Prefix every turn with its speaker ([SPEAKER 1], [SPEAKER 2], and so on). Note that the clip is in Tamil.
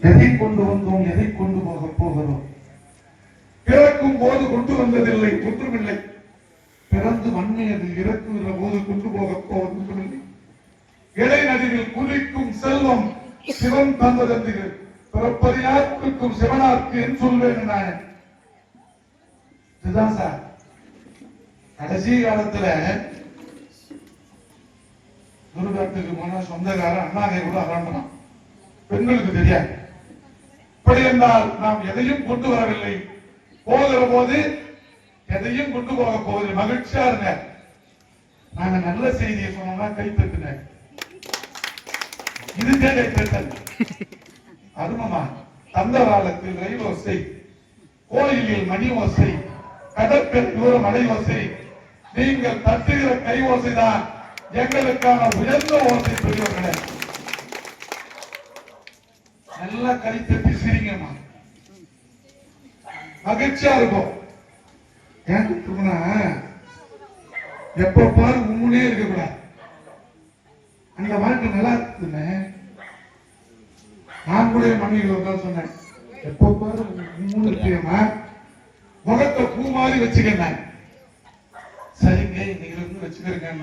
[SPEAKER 1] எதை கொண்டு வந்தோம் எதை கொண்டு போக போகிறோம்? பிறக்கும் போது கொண்டு வந்ததில்லை ஒன்றுமில்லை. பிறந்து மண்ணியதில் இறக்குகிற போது கொண்டு போக போவதில்லை ஒன்றுமில்லை. இடைநடுவில் குளிக்கும் செல்வம் சிவன் தந்ததற்கு பிறப்பது யாருக்கும் சிவனார்க்கு என்று சொல்வேன் நான் இதுதான் சார். கடைசி காலத்துல துர்காட்டுக்கு போனா சொந்தக்காரன் அண்ணாகை கூட அகண்டான் பெண்களுக்கு தெரியாது. அப்படி என்றால் நாம் எதையும் கொண்டு வரவில்லை. போகிற போது எதையும் கொண்டு போக போவது மகிழ்ச்சியா இருங்க. நாங்க நல்ல செய்தியை சொன்னோம்னா கை தட்டுனேன் இதுக்கே கை தட்டல் அருமமா. தந்த காலத்தில் ரயில் ஓசை. கோயிலில் மணி ஓசை. கடற்கரை தூர மலை ஓசை. நீங்கள் தட்டுகிற கை ஓசைதான். எங்களுக்கான உயர்ந்த ஓசை பெரியவர்களே. நல்லா கை தட்டி சிரிங்கம்மா மகிழ்ச்சியா இருக்கும். ஏன் தூக்குனா எப்ப பாரு உம்முனே இருக்கக்கூடாது. அந்த வாழ்க்கை நல்லா இருக்குதுன்னு நான் கூட மனைவி தான் சொன்னேன் எப்ப பாரு உண்மை இருக்கியம்மா முகத்தை பூ மாதிரி வச்சுக்கங்க. சரிங்க இன்னைக்கு வச்சுக்கிறேங்க.